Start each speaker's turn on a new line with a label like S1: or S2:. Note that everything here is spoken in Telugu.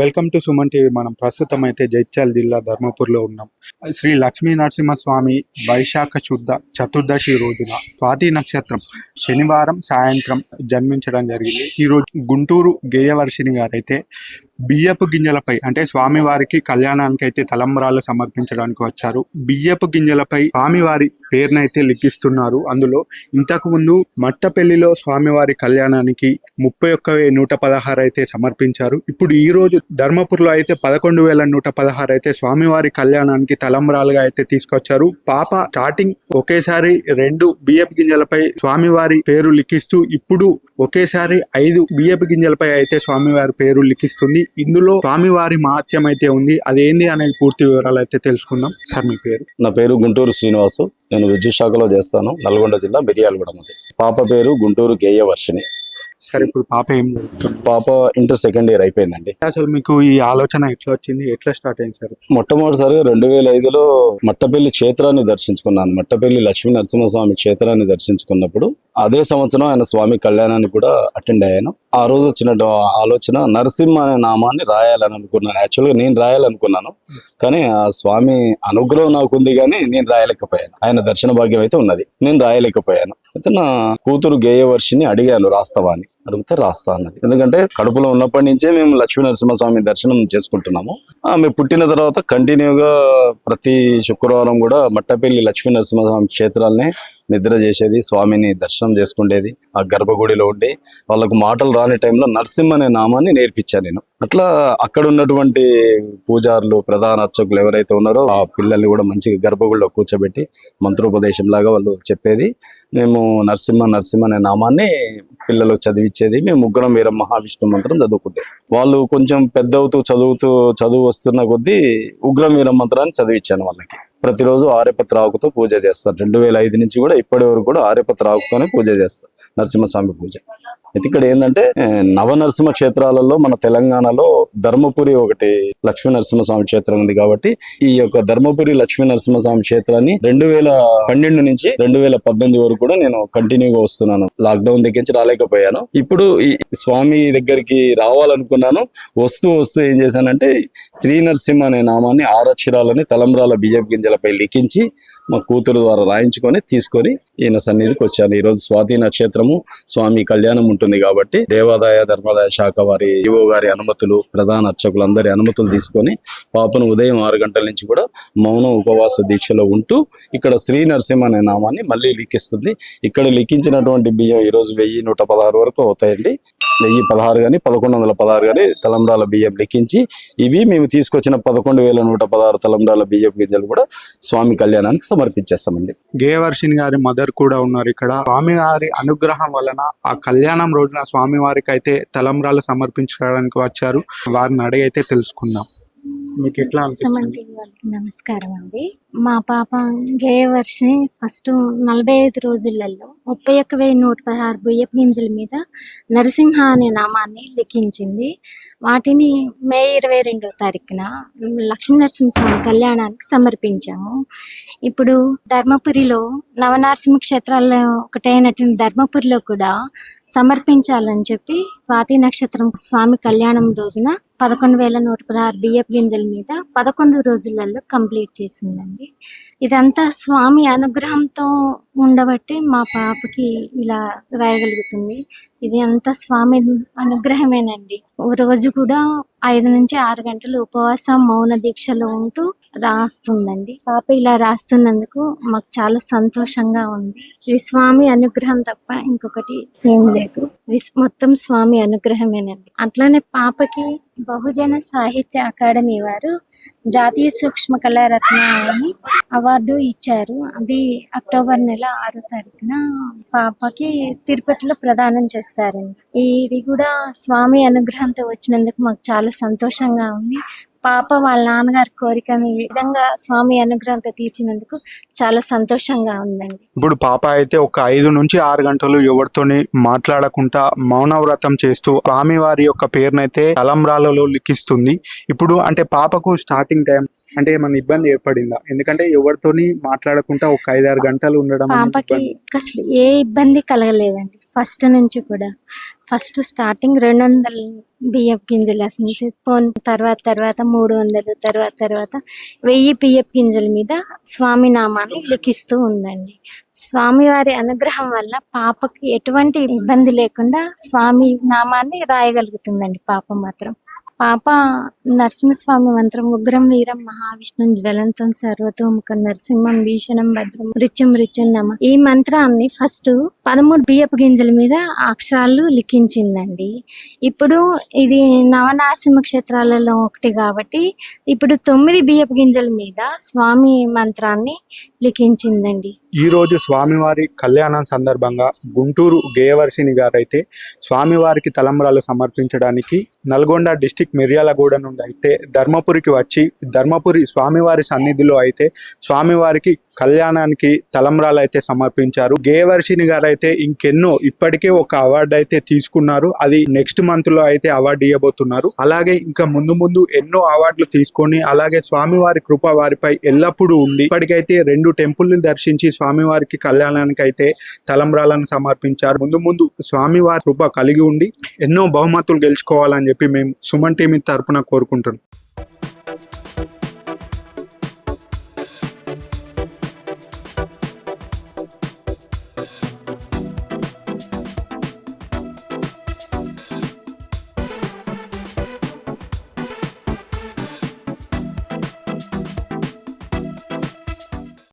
S1: వెల్కమ్ టు సుమన్ టీవీ మనం ప్రస్తుతం అయితే జైత్యాల జిల్లా ధర్మపూర్లో ఉన్నాం. శ్రీ లక్ష్మీ నరసింహస్వామి వైశాఖ శుద్ధ చతుర్దశి రోజున స్వాతి నక్షత్రం శనివారం సాయంత్రం జన్మించడం జరిగింది. ఈ రోజు గుంటూరు గేయవర్షిని గారైతే బియ్యపు గింజలపై అంటే స్వామివారికి కళ్యాణానికి అయితే తలంబరాలు సమర్పించడానికి వచ్చారు. బియ్యపు గింజలపై స్వామివారి పేరునైతే లిఖిస్తున్నారు. అందులో ఇంతకు ముందు మట్టపల్లిలో స్వామివారి కళ్యాణానికి ముప్పై ఒక్క నూట పదహారు అయితే సమర్పించారు. ఇప్పుడు ఈ రోజు ధర్మపురిలో అయితే పదకొండు వేల నూట పదహారు అయితే స్వామివారి కళ్యాణానికి తలంబరాలుగా అయితే తీసుకొచ్చారు. పాప స్టార్టింగ్ ఒకేసారి రెండు బియ్యపు గింజలపై స్వామివారి పేరు లిఖిస్తూ ఇప్పుడు ఒకేసారి ఐదు బియ్యపు గింజలపై అయితే స్వామివారి పేరు లిఖిస్తుంది. ఇందులో స్వామివారి మహత్యం అయితే ఉంది. అదేంది అనేది పూర్తి వివరాలు అయితే తెలుసుకుందాం. సార్ మీ పేరు?
S2: నా పేరు గుంటూరు శ్రీనివాసు. నేను విద్యుత్ శాఖలో చేస్తాను. నల్గొండ జిల్లా మిరియాలగూడ పాప పేరు గుంటూరు గేయవర్షిణి
S1: సార్ ఇప్పుడు పాప ఏం జరుగుతుంది
S2: పాప ఇంటర్ సెకండ్ ఇయర్ అయిపోయిందండి.
S1: అసలు మీకు ఈ ఆలోచన ఎట్లా వచ్చింది? ఎట్లా స్టార్ట్ అయింది సార్?
S2: మొట్టమొదటిసారిగా రెండు వేల ఐదులో మట్టపల్లి క్షేత్రాన్ని దర్శించుకున్నాను. మట్టపల్లి లక్ష్మీ నరసింహస్వామి క్షేత్రాన్ని దర్శించుకున్నప్పుడు అదే సంవత్సరం ఆయన స్వామి కళ్యాణానికి కూడా అటెండ్ అయ్యాను. ఆ రోజు వచ్చిన ఆలోచన నరసింహ అనే నామాన్ని రాయాలని అనుకున్నాను. యాక్చువల్గా నేను రాయాలనుకున్నాను. కానీ ఆ స్వామి అనుగ్రహం నాకు ఉంది కానీ నేను రాయలేకపోయాను. ఆయన దర్శన భాగ్యం అయితే ఉన్నది. నేను రాయలేకపోయాను. అయితే నా కూతురు గేయవర్షిని అడిగాను రాస్తావా అని అడిగితే రాస్తా అన్నది. ఎందుకంటే కడుపులో ఉన్నప్పటి నుంచే మేము లక్ష్మీ నరసింహస్వామి దర్శనం చేసుకుంటున్నాము. ఆమె పుట్టిన తర్వాత కంటిన్యూగా ప్రతి శుక్రవారం కూడా మట్టపల్లి లక్ష్మీ నరసింహస్వామి క్షేత్రాలనే నిద్ర చేసేది స్వామిని దర్శనం చేసుకునేది ఆ గర్భగుడిలో ఉండి వాళ్ళకు మాటలు రాని టైంలో నరసింహ అనే నామాన్ని నేర్పించాను నేను. అట్లా అక్కడ ఉన్నటువంటి పూజారులు ప్రధాన అర్చకులు ఎవరైతే ఉన్నారో ఆ పిల్లల్ని కూడా మంచిగా గర్భగుడిలో కూర్చోబెట్టి మంత్రోపదేశం లాగా వాళ్ళు చెప్పేది. మేము నరసింహ నరసింహ అనే నామాన్ని పిల్లలు చదివించేది మేము ముగ్గురం వీర మహావిష్ణు మంత్రం చదువుకుంటే. వాళ్ళు కొంచెం పెద్ద అవుతూ చదువుతూ చదువు వస్తున్న కొద్దీ ఉగ్రం వీర మంత్రాన్ని చదివించాను వాళ్ళకి. ప్రతిరోజు ఆర్యపత్ర ఆకుతో పూజ చేస్తారు. రెండు వేల ఐదు నుంచి కూడా ఇప్పటి వరకు కూడా ఆర్యపత్ర ఆకుతోనే పూజ చేస్తారు. నరసింహస్వామి పూజ. అయితే ఇక్కడ ఏంటంటే నవనరసింహ నవ నరసింహ క్షేత్రాలలో మన తెలంగాణలో ధర్మపురి ఒకటి లక్ష్మీ నరసింహస్వామి క్షేత్రం ఉంది కాబట్టి ఈ యొక్క ధర్మపురి లక్ష్మీ నరసింహస్వామి క్షేత్రాన్ని రెండు వేల పన్నెండు నుంచి రెండు వేల పద్దెనిమిది వరకు కూడా నేను కంటిన్యూగా వస్తున్నాను. లాక్డౌన్ దగ్గర నుంచి రాలేకపోయాను. ఇప్పుడు ఈ స్వామి దగ్గరికి రావాలనుకున్నాను. వస్తూ వస్తూ ఏం చేశానంటే శ్రీ నరసింహ అనే నామాన్ని ఆరక్షరాలని తలంబ్రాల బియ్యపు గింజలపై లిఖించి మా కూతురు ద్వారా రాయించుకొని తీసుకొని ఈయన సన్నిధికి వచ్చాను. ఈరోజు స్వాతి నక్షత్రము స్వామి కళ్యాణం ఉంటుంది కాబట్టి దేవాదాయ ధర్మాదాయ శాఖ వారి ఈవో గారి అనుమతులు ప్రధాన అర్చకులందరి అనుమతులు తీసుకొని పాపను ఉదయం ఆరు గంటల నుంచి కూడా మౌన ఉపవాస దీక్షలో ఉంటూ ఇక్కడ శ్రీ నరసింహ అనే నామాన్ని మళ్ళీ లిఖిస్తుంది. ఇక్కడ లిఖించినటువంటి బియ్యం ఈ రోజు వెయ్యి నూట పదహారు వరకు అవుతాయండి. వెయ్యి పదహారు కానీ పదకొండు వందల పదహారు కానీ తలంబ్రాల బియ్యం లెక్కించి ఇవి మేము తీసుకొచ్చిన పదకొండు వేల నూట పదహారు తలంబ్రాల బియ్యం గింజలు కూడా స్వామి కళ్యాణానికి సమర్పించేస్తామండి.
S1: గేవర్షిని గారి మదర్ కూడా ఉన్నారు ఇక్కడ. స్వామి గారి అనుగ్రహం వలన ఆ కళ్యాణం రోజున స్వామి వారికి అయితే తలంబ్రాలు సమర్పించడానికి వచ్చారు. వారిని అడిగి అయితే తెలుసుకుందాం. మీకు ఎట్లా అనిపిస్తుంది?
S3: వాళ్ళకి నమస్కారం అండి మా పాప గేయ వర్షిని ఫస్ట్ నలభై ఐదు రోజులలో ముప్పై ఒక్క వెయ్యి నూట పదహారు బియ్యపు గింజల మీద నరసింహ అనే నామాన్ని లిఖించింది. వాటిని మే ఇరవై రెండో తారీఖున లక్ష్మీ నరసింహస్వామి కళ్యాణానికి సమర్పించాము. ఇప్పుడు ధర్మపురిలో నవనరసింహ క్షేత్రాల్లో ఒకటైనటువంటి ధర్మపురిలో కూడా సమర్పించాలని చెప్పి స్వాతి నక్షత్రం స్వామి కళ్యాణం రోజున పదకొండు వేల నూట పదహారు బియ్యపు గింజల మీద పదకొండు రోజులలో కంప్లీట్ చేసిందండి. ఇదంతా స్వామి అనుగ్రహంతో ఉండబట్టి మా పాపకి ఇలా రాయగలుగుతుంది. ఇది అంతా స్వామి అనుగ్రహమేనండి. ఓ రోజు కూడా ఐదు నుంచి ఆరు గంటలు ఉపవాసం మౌన దీక్షలో ఉంటూ రాస్తుందండి. పాప ఇలా రాస్తున్నందుకు మాకు చాలా సంతోషంగా ఉంది. ఇది స్వామి అనుగ్రహం తప్ప ఇంకొకటి ఏం లేదు. మొత్తం స్వామి అనుగ్రహమేనండి. అట్లానే పాపకి బహుజన సాహిత్య అకాడమీ వారు జాతీయ సూక్ష్మ కళారత్న అని అవార్డు ఇచ్చారు. అది అక్టోబర్ నెల ఆరో తారీఖున పాపకి తిరుపతిలో ప్రదానం చేస్తారండి. ఇది కూడా స్వామి అనుగ్రహంతో వచ్చినందుకు మాకు చాలా సంతోషంగా ఉంది. పాప వాళ్ళ నాన్నగారి కోరికని ఈ విధంగా స్వామి అనుగ్రహంతో తీర్చినందుకు చాలా సంతోషంగా ఉందండి.
S1: ఇప్పుడు పాప అయితే ఒక ఐదు నుంచి ఆరు గంటలు ఎవరితోని మాట్లాడకుండా మౌనవ్రతం చేస్తూ స్వామివారి యొక్క పేరునైతే తలంబ్రాలలో లిఖిస్తుంది. ఇప్పుడు అంటే పాపకు స్టార్టింగ్ టైం అంటే ఏమైనా ఇబ్బంది ఏర్పడిందా? ఎందుకంటే ఎవరితోని మాట్లాడకుండా ఒక ఐదారు గంటలు ఉండడం
S3: పాపకి. అసలు ఏ ఇబ్బంది కలగలేదండి. ఫస్ట్ నుంచి కూడా. ఫస్ట్ స్టార్టింగ్ రెండు వందలు బియ్యపు గింజలు వేసింది పోన్ తర్వాత తర్వాత మూడు వందలు తర్వాత తర్వాత వెయ్యి బియ్యపు గింజల మీద స్వామి నామాన్ని లిఖిస్తూ ఉందండి. స్వామివారి అనుగ్రహం వల్ల పాపకి ఎటువంటి ఇబ్బంది లేకుండా స్వామి నామాన్ని రాయగలుగుతుందండి పాప మాత్రం. పాప నరసింహస్వామి మంత్రం ఉగ్రం వీరం మహావిష్ణుం జ్వలంతం సర్వతోముఖం నరసింహం భీషణం భద్రం మృత్యుం మృత్యుం నమ. ఈ మంత్రాన్ని ఫస్ట్ పదమూడు బియ్యపు గింజల మీద అక్షరాలు లిఖించిందండి. ఇప్పుడు ఇది నవనాసింహ క్షేత్రాలలో ఒకటి కాబట్టి ఇప్పుడు తొమ్మిది బియ్యపు గింజల మీద స్వామి మంత్రాన్ని లిఖించిందండి.
S1: ఈ రోజు స్వామివారి కళ్యాణం సందర్భంగా గుంటూరు గేయవర్షిని గారైతే స్వామివారికి తలంబ్రాలు సమర్పించడానికి నల్గొండ డిస్టిక్ మిర్యాలగూడ నుండి అయితే ధర్మపురికి వచ్చి ధర్మపురి స్వామివారి సన్నిధిలో అయితే స్వామివారికి కళ్యాణానికి తలంబ్రాలు అయితే సమర్పించారు. గేయవర్షిని గారు అయితే ఇంకెన్నో ఇప్పటికే ఒక అవార్డు అయితే తీసుకున్నారు. అది నెక్స్ట్ మంత్లో అయితే అవార్డు ఇవ్వబోతున్నారు అలాగే ఇంకా ముందు ముందు ఎన్నో అవార్డులు తీసుకొని అలాగే స్వామివారి కృప వారిపై ఎల్లప్పుడూ ఉండి ఇప్పటికైతే రెండు టెంపుల్ దర్శించి స్వామివారికి కళ్యాణానికి అయితే తలంబ్రాలను సమర్పించారు. ముందు ముందు స్వామివారి కృప కలిగి ఉండి ఎన్నో బహుమతులు గెలుచుకోవాలని చెప్పి మేము సుమన్ టీవీ తరపున కోరుకుంటున్నాం.